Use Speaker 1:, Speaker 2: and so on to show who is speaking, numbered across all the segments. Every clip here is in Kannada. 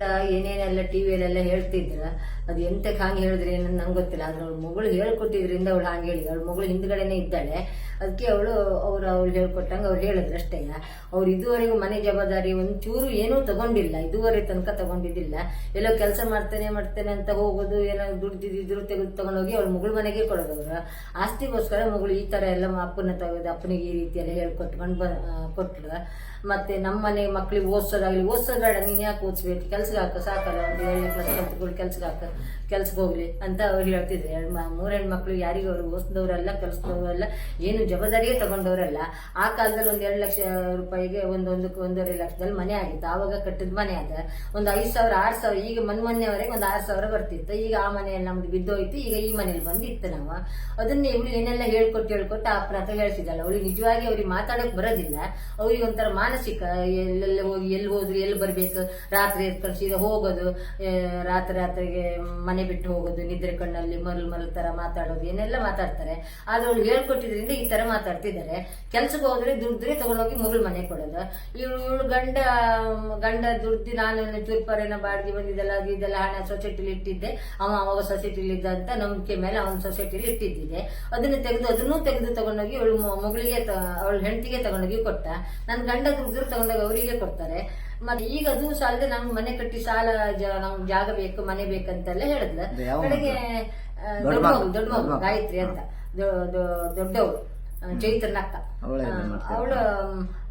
Speaker 1: ಏನೇನೆಲ್ಲ ಟಿವಿಯಲ್ಲೆಲ್ಲ ಹೇಳ್ತಿದ್ರ, ಅದು ಎಂತಕ್ಕೆ ಹಾಗೆ ಹೇಳಿದ್ರೆ ಏನಂತ ನಂಗೆ ಗೊತ್ತಿಲ್ಲ, ಆದ್ರೆ ಮಗಳು ಹೇಳ್ಕೊಟ್ಟಿದ್ರಿಂದ ಅವಳು ಹಂಗೆ ಹೇಳಿ ಅವಳ ಮಗಳು ಹಿಂದ್ಗಡೆನೆ ಇದ್ದಾಳೆ. ಅದಕ್ಕೆ ಅವಳು, ಅವ್ರು ಅವ್ಳು ಹೇಳ್ಕೊಟ್ಟಂಗೆ ಅವ್ರು ಹೇಳಿದ್ರು ಅಷ್ಟೇ. ಅವ್ರು ಇದುವರೆಗೂ ಮನೆ ಜವಾಬ್ದಾರಿ ಒಂಚೂರು ಏನೂ ತಗೊಂಡಿಲ್ಲ. ಇದುವರೆ ತನಕ ತಗೊಂಡಿದ್ದಿಲ್ಲ. ಎಲ್ಲೋ ಕೆಲಸ ಮಾಡ್ತೇನೆ ಮಾಡ್ತೇನೆ ಅಂತ ಹೋಗೋದು ಏನೋ ದುಡ್ದಿದ್ರು ತೆಗೆದು ತಗೊಂಡೋಗಿ ಅವ್ಳು ಮಗಳು ಮನೆಗೆ ಕೊಡೋದು ಅವ್ರು. ಆಸ್ತಿಗೋಸ್ಕರ ಮಗಳು ಈ ಥರ ಎಲ್ಲ ಅಪ್ಪನ ತಗೋದು, ಅಪ್ಪನಿಗೆ ಈ ರೀತಿಯೆಲ್ಲ ಹೇಳ್ಕೊಟ್ಕೊಂಡು ಬ ಕೊಟ್ಲು. ಮತ್ತು ನಮ್ಮ ಮನೆ ಮಕ್ಳಿಗೆ ಓದಿಸೋದಾಗಲಿ, ಓದಿಸೋದು ಬೇಡ, ನೀನು ಯಾಕೆ ಓದಿಸ್ಬೇಕು? ಕೆಲ್ಸಕ್ಕೆ ಹಾಕೋ, ಸಾಕಲ್ಲ, ಒಂದು ಏಳನೇ ಕ್ಲಾಸ್ ಕಲ್ತ್ಕೊಂಡು ಕೆಲ್ಸಕ್ಕೆ ಹಾಕೋ ಕೆಲ್ಸಕ್ಕೆ ಹೋಗಲಿ ಅಂತ ಅವ್ರು ಹೇಳ್ತಿದ್ರು. ಎರಡು ಮೂರು ಹೆಣ್ಮಕ್ಳು ಯಾರಿಗೂ ಅವ್ರು ಓದಿಸಿದವರೆಲ್ಲ ಅಲ್ಲ ಏನು ಜವಾಬ್ದಾರಿಯೇ ತಗೊಂಡವರಲ್ಲ. ಆ ಕಾಲದಲ್ಲಿ ಒಂದು ಎರಡು ಲಕ್ಷ ರೂಪಾಯಿಗೆ ಒಂದೊಂದು ಒಂದೂವರೆ ಲಕ್ಷದಲ್ಲಿ ಮನೆ ಆಗಿತ್ತು. ಆವಾಗ ಕಟ್ಟಿದ ಮನೆ ಅದ. ಒಂದು ಐದು ಸಾವಿರ, ಆರು ಸಾವಿರ, ಈಗ ಮನ್, ಮೊನ್ನೆವರೆಗೆ ಒಂದು ಆರು ಸಾವಿರ ಬರ್ತಿತ್ತು. ಈಗ ಆ ಮನೆಯಲ್ಲಿ ನಮ್ದು ಬಿದ್ದೋಯ್ತು. ಈಗ ಈ ಮನೇಲಿ ಬಂದು ಇತ್ತು ನಾವು. ಅದನ್ನ ಇವಳು ಏನೆಲ್ಲ ಹೇಳ್ಕೊಟ್ಟು ಹೇಳ್ಕೊಟ್ಟು ಆ ಪ್ರಾಂತ ಹೇಳ್ತಿದ್ದಲ್ಲ ಅವಳಿಗೆ ನಿಜವಾಗಿ ಅವ್ರಿಗೆ ಮಾತಾಡೋಕೆ ಬರೋದಿಲ್ಲ. ಅವ್ರಿಗೆ ಒಂಥರ ಮಾನಸಿಕ, ಎಲ್ಲೆಲ್ಲ ಹೋಗಿ ಎಲ್ಲಿ ಹೋದ್ರು ಎಲ್ಲಿ ಬರಬೇಕು? ರಾತ್ರಿ ಕಳಿಸಿದ ಸೀದಾ ಹೋಗೋದು ರಾತ್ರಿ ರಾತ್ರಿಗೆ ಮನೆ ಬಿಟ್ಟು ಹೋಗೋದು, ನಿದ್ರೆ ಕಣ್ಣಲ್ಲಿ ಮರಳು ಮರಳು ತರ ಮಾತಾಡೋದು, ಏನೆಲ್ಲ ಮಾತಾಡ್ತಾರೆ. ಆದ್ರೆ ಅವ್ಳು ಹೇಳ್ಕೊಟ್ಟಿದ್ರಿಂದ ಈ ತರ ಮಾತಾಡ್ತಿದ್ದಾರೆ. ಕೆಲ್ಸಕ್ಕೆ ಹೋದ್ರೆ ದುಡ್ದ್ರೆ ತಗೊಂಡೋಗಿ ಮಗಳು ಮನೆ ಕೊಡೋದು. ಇವಳು ಇವಳು ಗಂಡ ಗಂಡ ದುಡ್ದು ನಾನು ಚೂರ್ಪರೇನ ಬಾಡಿಗೆ ಬಂದಿದ್ದೆಲ್ಲ ಅದು ಇದೆಲ್ಲ ಹಣ ಸೊಸೈಟಿಲಿ ಇಟ್ಟಿದ್ದೆ. ಅವ ಅವಾಗ ಸೊಸೈಟಿಲಿ ಇದ್ದ ಅಂತ ನಂಬಿಕೆ ಮೇಲೆ ಅವನ ಸೊಸೈಟಿಲಿ ಇಟ್ಟಿದ್ದಿದೆ. ಅದನ್ನು ತೆಗೆದು ಅದನ್ನೂ ತೆಗೆದು ತಗೊಂಡೋಗಿ ಇವಳು ಮಗಳಿಗೆ ಅವಳ ಹೆಂಡತಿಗೆ ತಗೊಂಡೋಗಿ ಕೊಟ್ಟ. ನನ್ನ ಗಂಡ ದುಡ್ದ್ರು ತಗೊಂಡೋಗಿ ಅವರಿಗೆ ಕೊಡ್ತಾರೆ. ಮತ್ತೆ ಈಗ ಅದು ಸಾಲದೆ ನಮ್ಗೆ ಮನೆ ಕಟ್ಟಿ ಸಾಲ ನಮ್ಗೆ ಜಾಗ ಬೇಕು ಮನೆ ಬೇಕಂತೆಲ್ಲ ಹೇಳಿದ್ಲ. ಕಡೆಗೆ ದೊಡ್ಡ ಮಗು ದೊಡ್ಡ ಮಗು ಗಾಯತ್ರಿ ಅಂತ. ದೊ- ದೊಡ್ಡವಳು ಅಕ್ಕ.
Speaker 2: ಅವಳು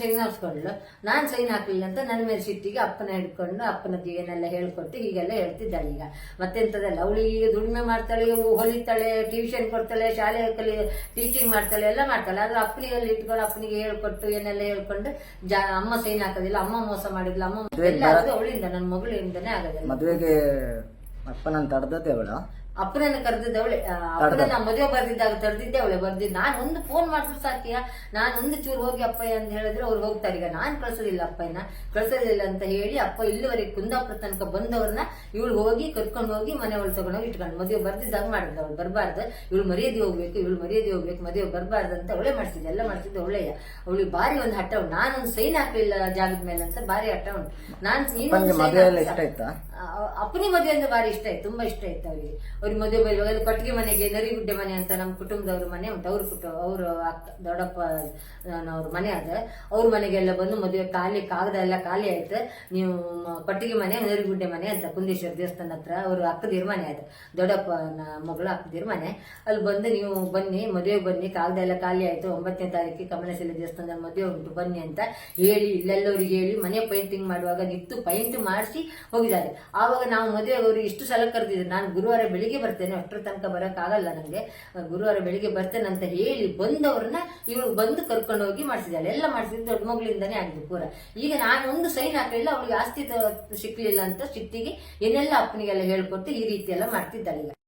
Speaker 1: ಸೈನ್ ಹಾಕ್ಸ್ಕೊಂಡ್ಲು ನಾನು ಸೈನ್ ಹಾಕ್ಲಿಲ್ಲ ಅಂತ ನನ್ನ ಮೇಲೆ ಸಿಟ್ಟಿಗೆ ಅಪ್ಪನ ಹಿಡ್ಕೊಂಡು ಅಪ್ಪನದ್ದು ಏನೆಲ್ಲ ಹೇಳ್ಕೊಟ್ಟು ಹೀಗೆಲ್ಲ ಹೇಳ್ತಿದ್ದಾಳೆ ಈಗ. ಮತ್ತೆ ಅವಳು ಈಗ ದುಡಿಮೆ ಮಾಡ್ತಾಳೆ ಹೊಲಿತಾಳೆ ಟ್ಯೂಷನ್ ಕೊಡ್ತಾಳೆ ಶಾಲೆ ಕಲಿ ಟೀಚಿಂಗ್ ಮಾಡ್ತಾಳೆ ಎಲ್ಲ ಮಾಡ್ತಾಳೆ. ಆದ್ರೆ ಅಪ್ಪನಿಗೆ ಅಲ್ಲಿ ಇಟ್ಕೊಂಡು ಅಪ್ಪನಿಗೆ ಹೇಳ್ಕೊಟ್ಟು ಏನೆಲ್ಲ ಹೇಳ್ಕೊಂಡು ಜಾ ಅಮ್ಮ ಸೈನ್ ಹಾಕೋದಿಲ್ಲ ಅಮ್ಮ ಮೋಸ ಮಾಡಿದ್ಲು ಅಮ್ಮ ಎಲ್ಲ ಅವಳಿಂದ ನನ್ನ ಮಗಳಿಂದನೇ ಆಗೋದಿಲ್ಲ.
Speaker 2: ಮದುವೆಗೆ ಅಪ್ಪನನ್ನ ತಡೆದತ್ತೆ ಅವಳ?
Speaker 1: ಅಪ್ಪನನ್ನ ಕರೆದಿದ್ದವಳೆ ಅಪ್ಪನನ್ನ ಮದುವೆ ಬರ್ದಿದ್ದಾಗ ತಡೆದಿದ್ದೆ ಅವಳೆ ಬರ್ದಿದ್ದು ನಾನು ಒಂದು ಫೋನ್ ಮಾಡಿದ್ರು ಸಾಕಿಯ? ನಾನು ಒಂದು ಚೂರು ಹೋಗಿ ಅಪ್ಪಯ್ಯ ಅಂತ ಹೇಳಿದ್ರೆ ಅವ್ರು ಹೋಗ್ತಾರೆ ಈಗ ನಾನು ಕಳ್ಸೋದಿಲ್ಲ ಅಪ್ಪಯ್ಯನ ಕಳ್ಸೋದಿಲ್ಲ ಅಂತ ಹೇಳಿ ಅಪ್ಪ ಇಲ್ಲಿವರೆಗೆ ಕುಂದಾಪುರ ತನಕ ಬಂದವ್ರನ್ನ ಇವಳು ಹೋಗಿ ಕರ್ಕೊಂಡು ಹೋಗಿ ಮನೆ ಒಳಗೆ ತಗೊಂಡೋಗಿ ಇಟ್ಕೊಂಡು ಮದುವೆ ಬರ್ದಿದ್ದಾಗ ಮಾಡಿದ್ ಅವಳು ಬರಬಾರ್ದು ಇವಳು ಮರ್ಯಾದೆ ಹೋಗ್ಬೇಕು ಇವಳು ಮರ್ಯಾದೆ ಹೋಗ್ಬೇಕು ಮದುವೆ ಬರಬಾರ್ದು ಅಂತ ಅವಳೇ ಮಾಡಿಸಿದ್ದೆ ಎಲ್ಲ ಮಾಡಿಸಿದ್ದು ಒಳ್ಳೆಯ. ಅವಳಿಗೆ ಬಾರಿ ಒಂದು ಹಠ ಉಂಟು ನಾನೊಂದು ಸೈನ್ ಹಾಕಲಿಲ್ಲ ಜಾಗದ ಮೇಲೆ ಅಂತ ಬಾರಿ ಹಠ ಉಂಟು. ನಾನು ಅಪ್ಪನಿ ಮದುವೆ ಅಂದ್ರೆ ಬಾರಿ ಇಷ್ಟ ಆಯ್ತು? ತುಂಬಾ ಇಷ್ಟ ಆಯ್ತು ಅವ್ರಿಗೆ ಅವ್ರಿಗೆ ಮದುವೆ ಬರುವಾಗ ಕಟ್ಟಿಗೆ ಮನೆಗೆ ನರಿಗುಡ್ಡೆ ಮನೆ ಅಂತ ನಮ್ಮ ಕುಟುಂಬದವ್ರ ಮನೆ ಉಂಟು. ಅವ್ರ ಕುಟುಂಬ ಅವ್ರ ಅಕ್ಕ, ದೊಡ್ಡಪ್ಪ ಅವ್ರ ಮನೆ ಅದ ಅವ್ರ ಮನೆಗೆಲ್ಲ ಬಂದು ಮದುವೆ ಖಾಲಿ ಕಾಗದ ಎಲ್ಲ ಖಾಲಿ ಆಯ್ತು. ನೀವು ಕಟ್ಟಿಗೆ ಮನೆ, ನರಿಗುಡ್ಡೆ ಮನೆ ಅಂತ ಕುಂದೇಶ್ವರ ದೇವಸ್ಥಾನ ಹತ್ರ ಅವ್ರ ಅಕ್ಕದಿರ್ ಮನೆ ಆಯ್ತು. ದೊಡ್ಡಪ್ಪನ ಮಗಳು ಅಕ್ಕದಿರ್ ಮನೆ ಅಲ್ಲಿ ಬಂದು ನೀವು ಬನ್ನಿ, ಮದುವೆ ಬನ್ನಿ, ಕಾಗದ ಎಲ್ಲ ಖಾಲಿ ಆಯ್ತು. ಒಂಬತ್ತನೇ ತಾರೀಕಿಗೆ ಕಮಲಶಿಲೆ ದೇವಸ್ಥಾನದಲ್ಲಿ ಮದುವೆ ಉಂಟು. ಬನ್ನಿ ಅಂತ ಹೇಳಿ, ಇಲ್ಲೆಲ್ಲವ್ರಿಗೆ ಹೇಳಿ ಮನೆ ಪೈಂಟಿಂಗ್ ಮಾಡುವಾಗ ನಿಂತು ಪೈಂಟ್ ಮಾಡಿಸಿ ಹೋಗಿದ್ದಾರೆ. ಆವಾಗ ನಾವು ಮದುವೆ ಅವರು ಇಷ್ಟು ಸಲ ಕರೆದಿದ್ರು ನಾನು ಗುರುವಾರ ಬೆಳಿಗ್ಗೆ ಬರ್ತೇನೆ, ಅಷ್ಟರ ತನಕ ಬರೋಕ್ಕಾಗಲ್ಲ ನನಗೆ ಗುರುವಾರ ಬೆಳಿಗ್ಗೆ ಬರ್ತೇನೆ ಅಂತ ಹೇಳಿ ಬಂದವ್ರನ್ನ ಇವಳು ಬಂದು ಕರ್ಕೊಂಡು ಹೋಗಿ ಮಾಡಿಸಿದ್ದಾಳೆ. ಎಲ್ಲ ಮಾಡಿಸಿದ್ದು ದೊಡ್ಡ ಮಗಳಿಂದಾನೇ ಆಗಿದೆ ಪೂರ. ಈಗ ನಾನು ಒಂದು ಸೈನ್ ಹಾಕಲಿಲ್ಲ, ಅವಳಿಗೆ ಆಸ್ತಿ ಸಿಕ್ಕಲಿಲ್ಲ ಅಂತ ಸಿಟ್ಟಿಗೆ ಏನೆಲ್ಲ ಅಪ್ಪನಿಗೆಲ್ಲ ಹೇಳ್ಕೊಟ್ಟು ಈ ರೀತಿ ಎಲ್ಲ ಮಾಡ್ತಿದ್ದಾಳೆ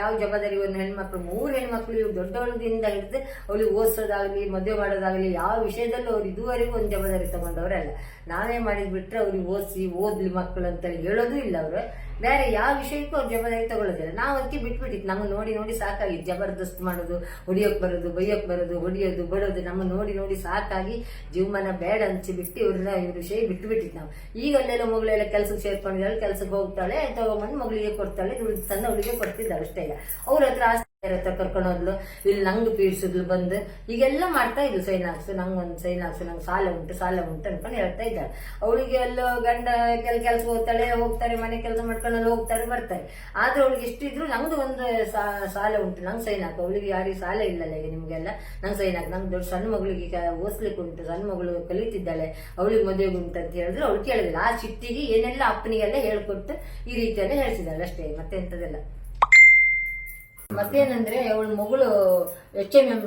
Speaker 1: ಯಾವ ಜವಾಬ್ದಾರಿ ಒಂದು ಹೆಣ್ಮಕ್ಳು, ಮೂರು ಹೆಣ್ಮಕ್ಳು ಇವ್ರು ದೊಡ್ಡವಳದಿಂದ ಹಿಡಿದು ಅವಳಿಗೆ ಓದಿಸೋದಾಗಲಿ, ಮದುವೆ ಮಾಡೋದಾಗಲಿ, ಯಾವ ವಿಷಯದಲ್ಲೂ ಅವ್ರು ಇದುವರೆಗೂ ಒಂದು ಜಬದಾರಿ ತಗೊಂಡವರಲ್ಲ ನಾವೇ ಮಾಡಿದ್ ಬಿಟ್ರೆ ಅವ್ರಿಗೆ ಓದಿಸಿ, ಓದ್ಲಿ ಮಕ್ಕಳು ಅಂತ ಹೇಳೋದು ಇಲ್ಲ ಅವರು. ಬೇರೆ ಯಾವ ವಿಷಯಕ್ಕೂ ಅವ್ರು ಜಬದಾರಿ ತಗೊಳ್ಳೋದಿಲ್ಲ. ನಾವು ಅದಕ್ಕೆ ಬಿಟ್ಬಿಟ್ಟಿತ್ತು ನಮ್ಗೆ ನೋಡಿ ನೋಡಿ ಸಾಕಾಗಿ. ಜಬರ್ದಸ್ತ್ ಮಾಡೋದು, ಹೊಡಿಯೋಕೆ ಬರೋದು, ಬೈಯೋಕೆ ಬರೋದು, ಹೊಡಿಯೋದು ಬರೋದು ನಮ್ಮ ನೋಡಿ ನೋಡಿ ಸಾಕಾಗಿ ಜೀವಮಾನ ಬೇಡ ಅನ್ಸಿ ಬಿಟ್ಟು ಇವ್ರನ್ನ ಇವ್ರ ವಿಷಯ ಬಿಟ್ಬಿಟ್ಟಿತ್ತು ನಾವು. ಈಗ ಅಲ್ಲೆಲ್ಲ ಮಗಳೆಲ್ಲ ಕೆಲಸಕ್ಕೆ ಸೇರ್ಕೊಂಡಿದ್ದಾಳೆ ಕೆಲಸಕ್ಕೆ ಹೋಗ್ತಾಳೆ, ತಗೊಂಬಂದು ಮಗಳಿಗೆ ಕೊಡ್ತಾಳೆ ದುಡ್ಡು ತಂದು ಅವಳಿಗೆ ಕೊಡ್ತಿದ್ದಾಳೆ. ಅಷ್ಟೇ ಅವ್ರ ಹತ್ರ ಆಸ್ತಿ ಇರತ್ತ ಹತ್ರ ಕರ್ಕೊಂಡು ಹೋದ್ಲು, ಇಲ್ಲಿ ನಂಗೆ ಪೀಡಿಸಿದ್ಲು ಬಂದು, ಈಗೆಲ್ಲ ಮಾಡ್ತಾ ಇದ್ಲು ಸೈನ್ ಹಾಕ್ಸು, ನಂಗೆ ಒಂದು ಸೈನ್ ಹಾಕ್ಸು, ನಂಗೆ ಸಾಲ ಉಂಟು ಸಾಲ ಉಂಟು ಅನ್ಕೊಂಡು ಹೇಳ್ತಾ ಇದ್ದಾಳೆ. ಅವಳಿಗೆ ಎಲ್ಲ ಗಂಡ ಕೆಲ ಕೆಲಸ ಹೋಗ್ತಾಳೆ, ಹೋಗ್ತಾರೆ, ಮನೆ ಕೆಲಸ ಮಾಡ್ಕೊಂಡು ಹೋಗ್ತಾರೆ, ಬರ್ತಾರೆ. ಆದ್ರೆ ಅವಳಿಗೆ ಇಷ್ಟಿದ್ರು ನಂದು ಒಂದು ಸಾಲ ಉಂಟು, ನಂಗೆ ಸೈನ್ ಹಾಕು. ಅವಳಿಗೆ ಯಾರಿಗೆ ಸಾಲ ಇಲ್ಲಲ್ಲ ಈಗ ನಿಮ್ಗೆಲ್ಲ. ನಂಗೆ ಸೈನ್ ಹಾಕು, ನಂಗೆ ದೊಡ್ಡ ಸಣ್ಣ ಮಗಳಿಗೆ ಈಗ ಓದ್ಲಿಕ್ಕೆ ಉಂಟು ಸಣ್ಣ ಮಗಳು ಕಲಿತಿದ್ದಾಳೆ. ಅವಳಿಗೆ ಮದುವೆಗೆ ಉಂಟು ಅಂತ ಹೇಳಿದ್ರು, ಅವಳು ಕೇಳಿದಿಲ್ಲ ಆ ಚಿಟ್ಟಿಗೆ ಏನೆಲ್ಲ ಅಪ್ಪನಿಗೆಲ್ಲ ಹೇಳ್ಕೊಟ್ಟು ಈ ರೀತಿಯೆಲ್ಲ ಹೇಳ್ತಿದ್ದಾಳೆ ಅಷ್ಟೇ ಮತ್ತೆ ಎಂತದೆಲ್ಲ ಮತ್ತೇನಂದ್ರೆ ಅವಳ ಮಗಳು ಎಚ್ ಎಂ ಎಂ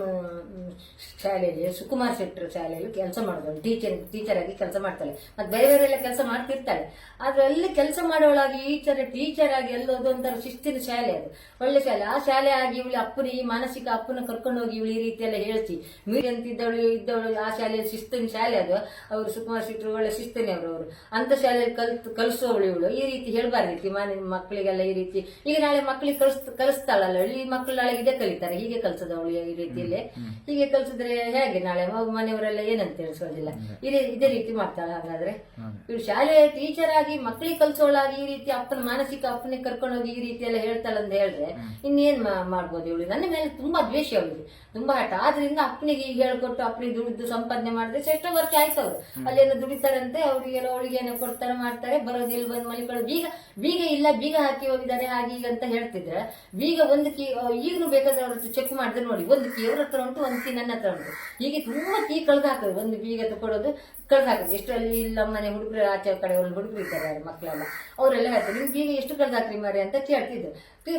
Speaker 1: ಶಾಲೆಯಲ್ಲಿ, ಸುಕುಮಾರ್ ಶೆಟ್ಟರ್ ಶಾಲೆಯಲ್ಲಿ ಕೆಲಸ ಮಾಡಿದಳು ಟೀಚರ್ ಟೀಚರ್ ಆಗಿ ಕೆಲಸ ಮಾಡ್ತಾಳೆ. ಮತ್ತೆ ಬೇರೆ ಬೇರೆ ಎಲ್ಲ ಕೆಲಸ ಮಾಡ್ತಿರ್ತಾಳೆ. ಆದ್ರೆ ಅಲ್ಲಿ ಕೆಲಸ ಮಾಡೋಳಾಗಿ ಈಚರ ಟೀಚರ್ ಆಗಿ ಎಲ್ಲೋದು ಒಂಥರ ಶಿಸ್ತಿನ ಶಾಲೆ ಅದು. ಒಳ್ಳೆ ಶಾಲೆ. ಆ ಶಾಲೆ ಆಗಿ ಇವಳು ಅಪ್ಪನ ಈ ಮಾನಸಿಕ ಅಪ್ಪನ ಕರ್ಕೊಂಡು ಹೋಗಿ ಇವಳು ಈ ರೀತಿ ಎಲ್ಲ ಹೇಳ್ತಿ. ಮೀರಿ ಇದ್ದವಳು ಇದ್ದವಳು, ಆ ಶಾಲೆಯಲ್ಲಿ ಶಿಸ್ತಿನ ಶಾಲೆ ಅದು. ಅವರು ಸುಕುಮಾರ್ ಶೆಟ್ಟರು ಒಳ್ಳೆ ಶಿಸ್ತನೇ ಅವರು ಅವರು. ಅಂತ ಶಾಲೆಯಲ್ಲಿ ಕಲ್ತು, ಕಲಿಸೋವಳು ಇವಳು. ಈ ರೀತಿ ಹೇಳ್ಬಾರ್ದಿತ್ತು ಮನೆ ಮಕ್ಕಳಿಗೆಲ್ಲ ಈ ರೀತಿ. ಈಗ ನಾಳೆ ಮಕ್ಕಳಿಗೆ ಕಲಿಸ್ ಕಲಿಸ್ತಾಳಲ್ಲ ಈ ಮಕ್ಕಳು ನಾಳೆ ಇದೇ ಕಲಿತಾರೆ ಹೀಗೆ ಕಲ್ಸದ ಅವಳು ಈ ರೀತಿಯಲ್ಲಿ. ಹೀಗೆ ಕಲ್ಸಿದ್ರೆ ಹೇಗೆ ನಾಳೆ? ಮನೆಯವರೆಲ್ಲ ಏನಂತ ತಿಳಿಸೋದಿಲ್ಲ. ಇದೇ ಇದೇ ರೀತಿ ಮಾಡ್ತಾಳೆ ಹಾಗಾದ್ರೆ. ಇವ್ರು ಶಾಲೆ ಟೀಚರ್ ಆಗಿ ಮಕ್ಕಳಿಗೆ ಕಲ್ಸೋಳಾಗಿ ಈ ರೀತಿ ಅಪ್ಪನ ಮಾನಸಿಕ ಅಪ್ಪನಿಗೆ ಕರ್ಕೊಂಡು ಹೋಗಿ ಈ ರೀತಿ ಎಲ್ಲ ಹೇಳ್ತಾಳೆ ಅಂತ ಹೇಳಿದ್ರೆ ಇನ್ನೇನ್ ಮಾಡ್ಬೋದು ಇವಳು? ನನ್ನ ಮೇಲೆ ತುಂಬಾ ದ್ವೇಷ ಅವಳಿಗೆ. ತುಂಬಾ ಹಠ. ಆದ್ರಿಂದ ಅಪ್ಪನಿಗೆ ಈಗ ಹೇಳ್ಕೊಟ್ಟು ಅಪ್ಪನಿಗೆ ದುಡಿದು ಸಂಪಾದನೆ ಮಾಡಿದ್ರೆ ಎಷ್ಟೋ ವರ್ಷ ಆಯ್ತು ಅವ್ರು ಅಲ್ಲೇನೋ ದುಡಿತಾರಂತೆ ಅವ್ರಿಗೆ ಅವಳಿಗೆ ಏನೋ ಕೊಡ್ತಾರೆ ಮಾಡ್ತಾರೆ ಬರೋದಿಲ್ಲ ಬಂದ್ ಬಂದು ಮಲಿಕೊಳ್ಳೋದು ಬೀಗ ಬೀಗ ಇಲ್ಲ ಬೀಗ ಹಾಕಿ ಹೋಗಿದ್ದಾರೆ ಹಾಗೆ ಈಗ ಅಂತ ಹೇಳ್ತಿದ್ರೆ ಬೀಗ ಒಂದು ಕೀ ಈಗಲೂ ಬೇಕಾದ್ರೆ ಚೆಕ್ ಮಾಡಿದ್ರೆ ನೋಡಿ. ಒಂದು ಕೀ ಅವ್ರ ಹತ್ರ ಉಂಟು, ಒಂದು ಕೀ ನನ್ನ ಹತ್ರ ಉಂಟು. ಹೀಗೆ ತುಂಬ ಕೀ ಕಳ್ದು ಹಾಕೋದು ಒಂದು ಬೀಗ ತಗೊಳ್ಳೋದು ಕಳ್ದು ಹಾಕೋದು ಎಷ್ಟು ಅಲ್ಲಿ ಇಲ್ಲ, ಮನೆ ಹುಡುಗರು, ಆಚೆ ಕಡೆ ಒಂದು ಹುಡುಗರು ಇದ್ದಾರೆ, ಮಕ್ಕಳೆಲ್ಲ. ಅವರೆಲ್ಲ ಹೇಳ್ತಾರೆ, ನಿಮ್ಗೆ ಬೀಗ ಎಷ್ಟು ಕಳ್ದು ಹಾಕ್ರಿ ಮಾರಿ? ಅಂತ ಕೇಳ್ತಿದ್ರು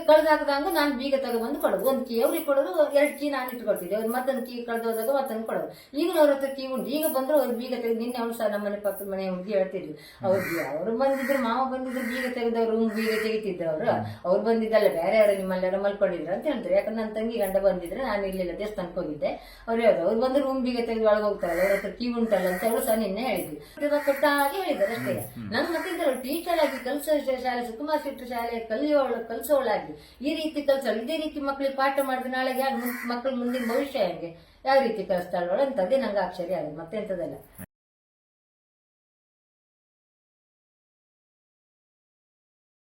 Speaker 1: ಕಳ್ದು ಹಾಕಿದಾಗ ನಾನು ಬೀಗ ತಗೊಂಡ್ಬಂದು ಕೊಡೋದು. ಒಂದು ಕೀ ಅವ್ರಿಗೆ ಕೊಡೋದು, ಎರಡು ಕೀ ನಾನು ಇಟ್ಕೊಳ್ತಿದ್ದೆ. ಅವ್ರು ಮತ್ತೊಂದು ಕೀ ಕಳೆದು ಹೋದಾಗ ಮತ್ತೊಂದು ಕೊಡೋದು. ಈಗ ಅವ್ರ ಹತ್ರ ಕೀ ಉಂಟು. ಈಗ ಬಂದ್ರು ಅವ್ರು ಬೀಗ ತೆಗೆದು, ನಿನ್ನೆ ಅವ್ರು ಸಹ ನಮ್ಮ ಮನೆ ಪಕ್ಕದ ಮನೆ ಹುಡುಗಿ ಹೇಳ್ತಿದ್ರು. ಅವ್ರು ಅವರು ಬಂದಿದ್ರು, ಮಾವ ಬಂದಿದ್ರು, ಬೀಗ ತೆಗೆದವ್ರು ರೂಮ್ ಬೀಗ ತೆಗಿತಿದ್ರು ಅವರು ಅವ್ರು ಬಂದಿದ್ದಲ್ಲ, ಬೇರೆ ಯಾರು ನಿಮ್ಮಲ್ಲೆಲ್ಲ ಮಲ್ಕೊಂಡಿದ್ರು ಅಂತ ಹೇಳ್ತಾರೆ. ಯಾಕಂದ್ರೆ ನನ್ನ ತಂಗಿ ಗಂಡ ಬಂದಿದ್ರೆ ನಾನು ಇರಲಿಲ್ಲ ದೇವಸ್ಥಾನಕ್ಕೆ ಹೋಗಿದ್ದೆ. ಅವ್ರು ಹೇಳಿದ್ರು ಅವ್ರು ಬಂದು ರೂಮ್ ಬೀಗ ತೆಗೆದು ಒಳಗೆ ಹೋಗ್ತಾರೆ ಅವ್ರ ಹತ್ರ ಕೀ ಉಂಟಲ್ಲ ಅಂತ ಅವರು ಸಹ ನಿನ್ನೆ ಹೇಳಿದ್ವಿ ಕೊಟ್ಟ ಹಾಗೆ ಹೇಳಿದ್ದಾರೆ ಅಷ್ಟೇ. ನನ್ನ ಮತ್ತೆ ಟೀಚರ್ ಆಗಿ ಕಲ್ಸೋ ಶಾಲೆ ಸುಕುಮಾರ್ ಶೆಟ್ಟರ್ ಶಾಲೆ ಕಲಿಯೋಳು ಕಲಿಸೋಳಾಗಿ. ಈ ರೀತಿ ಕಲಿಸೋಳು. ಇದೇ ರೀತಿ ಮಕ್ಕಳಿಗೆ ಪಾಠ ಮಾಡಿದ್ರೆ ನಾಳೆಗೆ ಯಾರು ಮಕ್ಕಳು ಮುಂದಿನ ಭವಿಷ್ಯ ಹೆಂಗೆ? ಯಾವ ರೀತಿ ಕಲಿಸ್ತಾಳೋಳು ಅಂತದೇ ನಂಗೆ ಆಶ್ಚರ್ಯ ಆಗಿದೆ. ಮತ್ತೆ ಎಂತದಲ್ಲ